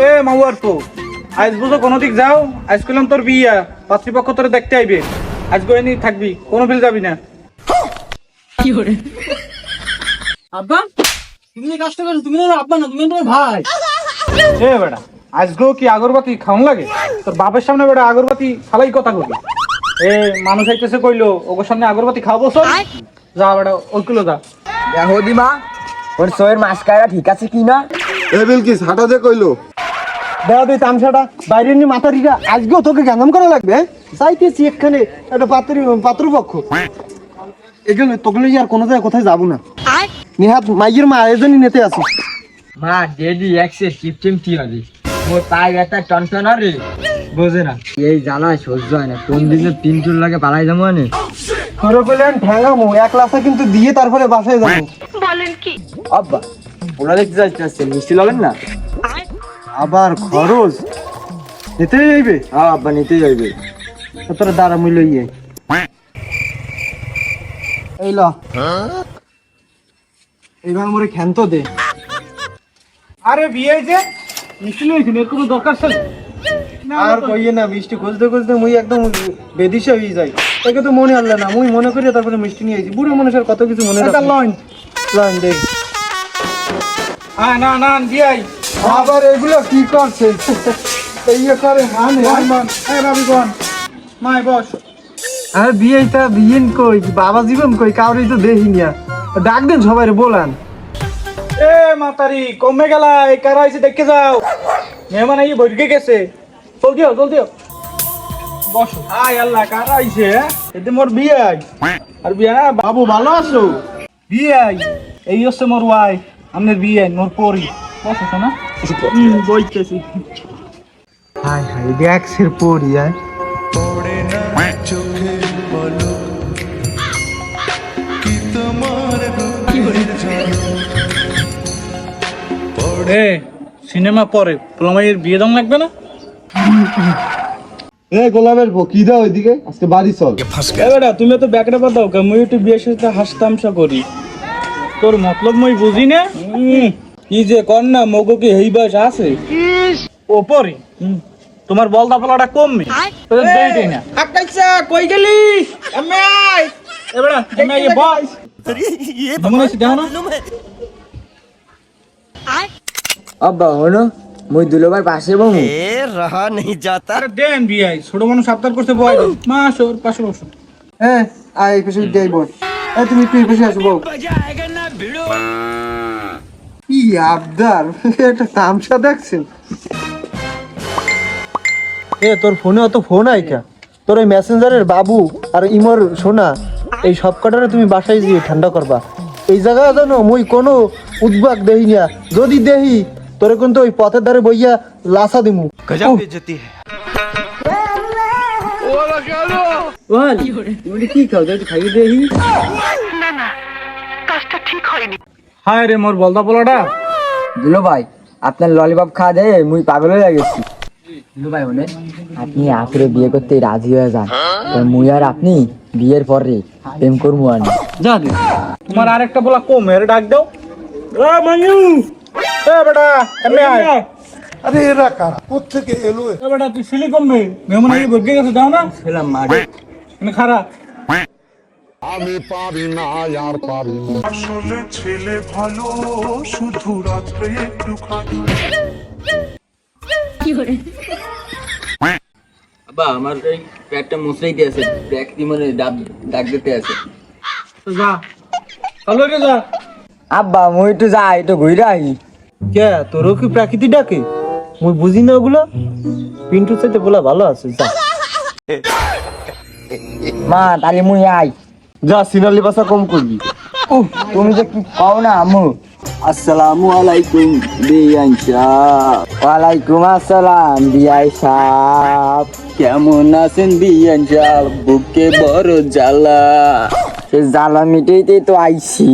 এ মাউয়ার তো আজ বুঝো কোনো দিক যাও আজ তোর বিয়া পাত্রীপক্ষ তোর দেখতে আইবে। আজ গোয়েনি থাকবি কোনো বিল যাবি না। আব্বা তুমি যে কাজটা করছ তুমি না আব্বা না তুমি তোমার ভাই। এ বেটা আজকেও কি আগরবাতি খাওন লাগে? তোর বাপের সামনে বেটা আগরবাতি ফালাই কথা কবি এ মানুষ আইতেছে কইলো ওগোর সামনে আগরবাতি খাওয়াবো সব যা বেটা ওইগুলো যা। দেখো দিমা ওর সয়ের মাস্কারা ঠিক আছে কি না এ বিলকিস হাঁটা যে কইলো। দেওয়া তুই তামসাটা বাইরে নিয়ে মাথা আজকেও তোকে করা লাগবে হ্যাঁ? চাইতেছি এখানে একটা পাত্র পাত্রপক্ষ এগুলো আর কোনো জায়গায় কোথায় যাব না। নিহাত মাইয়ের মা আয়োজনই নিতে আসি। মা ডেডি একসে চিপচিম কি হবে? মোর পায়ে একটা টনটনা রে বোঝে না। এই জ্বালা সহ্য হয় না কোন দিন পিন্টুর লাগে পালাই যাব তোর ঠ্যাঙামো এক লাসা কিন্তু দিয়ে তারপরে বাসায় যাব। আব্বা দেখতে যাচ্ছে মিষ্টি লাগেন না? আবার খরচ? নিতে যাইবে? হ্যাঁ আব্বা নিতে যাইবে। তোর দ্বারা মূল্য ইয়ে? এই ল। এইবার মোরে ক্ষান্ত দে। আরে বিয়ে যে? মিষ্টি লইছি এর কোনো দরকার ছিল? আর কইয়ে না মিষ্টি খুঁজতে খুঁজতে মুই একদম বেদিশা হয়ে যাই। একে তো মনে আনলে না মুই মনে করি তারপরে মিষ্টি নিয়ে আইছি। বুড়ো মানুষের কত কিছু মনে রাখে লইন। লাইন দেখ হ্যাঁ না না বিয়াই আবার এগুলো কি করছে? এই করে মান এ রাবি কোন? মাই বস। আর বিয়েটা বিয়েন কই বাবা জীবন কই কাউরি তো দেখি না ডাক দেন সবাই বলান। এ মাতারি কমে গেলা এই কারা আইছে দেখে যাও। মেহমান আই বইকে গেছে। জলদি হও জলদি হও। বসো আয় আল্লাহ কারা আইছে হ্যাঁ? এতে মোর বিয়ে আর বিয়ে না বাবু ভালো আছো? বিয়ে আই। এই হচ্ছে মোর ওয়াই আমনের বিয়ে মোর পরি। হুম বইতেছি। হাই হাই পড়ি সিনেমা পরে প্রমাইয়ের বিয়ে দম লাগবে না? এ গোলামের বউ, কি দাও ওইদিকে আজকে বাড়ি চল। এ বেটা তুমি তো দাও মুই একটু বিয়ের সাথে হাসতামশা করি। তোর মতলব মই বুঝি না? উম, কি যে কর না মগো কি হেই বয়স আছে? ওপরে তোমার বল দাপলাটা কমবে। দেইতেই না। আকাইছা কই গেলি? আই এ আই বস মনে আছে দেখো না আব্বা মুই দুলোবার পাশে বমু আরে দেন বিয়াই ছোট মানুষ সাবধান করতে বয় মা সর পাশে বসো। হ্যাঁ এই পাশে যাই বল এই তুমি একটু এই পাশে আসো বউ। কি আবদার। একটা তামসা দেখছেন? এ তোর ফোনে অত ফোন আইকা তোর ওই মেসেঞ্জারের বাবু আর ইমর সোনা এই সব কটারে তুমি বাসায় গিয়ে ঠান্ডা করবা। এই জায়গা জানো মুই কোনো উদ্বাগ দেহি না। যদি দেহি তোরে কিন্তু ওই পথের ধারে বইয়া লাসা দিমু। উহ, বল কি খাও? একটু খাইয়ে দেহি হায় রে মোর বলদা পোলাটা। দুলো ভাই আপনার ললিপপ খাওয়া দেয় মুই পাগল হয়ে গেছি। দুলো ভাই বলে আপনি আপুরে বিয়ে করতে রাজি হয়ে যান। মুই আর আপনি বিয়ের পরে প্রেম করব আর। যা দে। তোমার আরেকটা বলা কম এর ডাক দাও। এ মাইউ এ বেটা এমনি আয়। আরে এরা কারা? কোথেকে এলো এ? বেটা তুই সিলি কমবে মেহমান আই বর্গে গেছে দাও না। ছেলাম মারে। এনে খারা আসলে ছেলে ভালো শুধু রাত্রে একটু খাটো আব্বা আমার এই পেটটা মুসরাইতে আছে দি মানে ডাব ডাক দিতে আছে। তো যা। চলো রে যা। আব্বা মুই একটু যাই একটু ঘুরে আই। কে তোরও কি প্রাকৃতি ডাকে? মুই বুঝি না ওগুলো। পিন্টু সাথে বলা ভালো আছে যা। মা তাহলে মুই আই। যা সিনালি বাসা কম করবি। উহ, তুমি যে কি পাও না আমু আসসালামু আলাইকুম বিয়ান সাহ। ওয়ালাইকুম আসসালাম বিয়াই সাহ। কেমন আছেন বিয়ান সাহ? বুকে বড় জ্বালা। সে জ্বালা মিটেইতেই তো আইছি।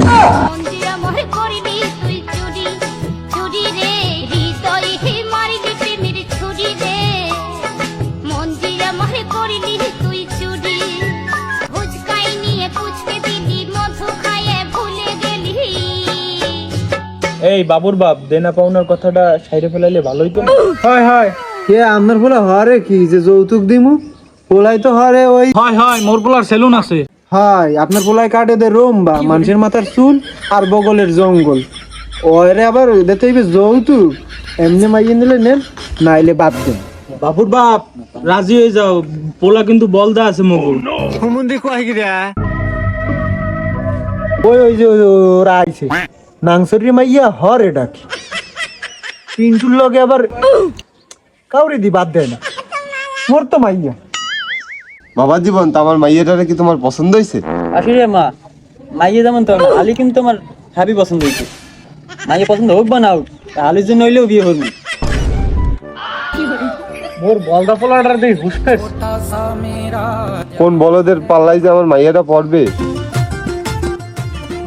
এই বাবুর বাপ দেনা পাওনার কথাটা সাইডে ফেলাইলে ভালোই তো। হয় হয়। কে আপনার বলে হরে কি যে যৌতুক দিমু? পোলাই তো হরে ওই হয় হয় মোর পোলার সেলুন আছে। হয় আপনার পোলাই কাটে দে রোম্বা মানুষের মাথার চুল আর বগলের জঙ্গল। ওরে আবার দিতে হইবে যৌতুক। এমনি মাইয়ে নিলে নেন নাইলে বাদ দেন। বাবুর বাপ রাজি হয়ে যাও। পোলা কিন্তু বলদা আছে মগুর সম্বন্ধে কয় গিরা ওই ওই যে ওরা আইছে। নাংসরি মাইয়া হরে ডাকি পিন্টুর লগে আবার কাউরে দি বাদ দেয় না। মোর তো মাইয়া। বাবা জীবন তা আমার মাইয়াটারে কি তোমার পছন্দ হয়েছে আসলে মা মাইয়ে যেমন তো আলী কিন্তু আমার হ্যাপি পছন্দ হয়েছে মাইয়া পছন্দ হোক বা না হোক আলীর জন্য হইলেও বিয়ে করবি মোর বলদা পোলাটার দেই হুসফেস কোন বলদের পাল্লাই যে আমার মাইয়াটা পড়বে?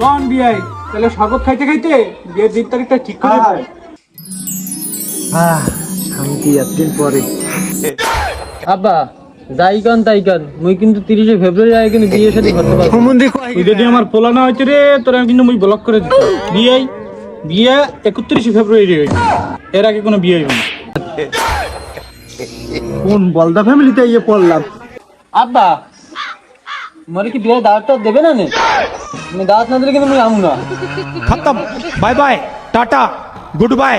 লন বিয়াই। তাহলে স্বাগত খাইতে খাইতে বিয়ের দিন তারিখটা ঠিক করে দেয় আহ শান্তি একদিন পরে। আব্বা যাই কান তাই মুই কিন্তু তিরিশে ফেব্রুয়ারি আগে কিন্তু বিয়ে সাথে করতে পারব সম্বন্ধে তুই যদি আমার পোলা না হইতে রে তোরা কিন্তু মুই ব্লক করে দিত বিয়ে বিয়ে একত্রিশে ফেব্রুয়ারি হইবে। এর আগে কোনো বিয়ে হইবে না। কোন বলদা ফ্যামিলিতে ইয়ে পড়লাম? আব্বা মরে কি বিয়ের দাওয়াত টাওয়াত দেবে না নে? मैं दात ना तो मैं आऊँगा। खत्म। Bye bye tata goodbye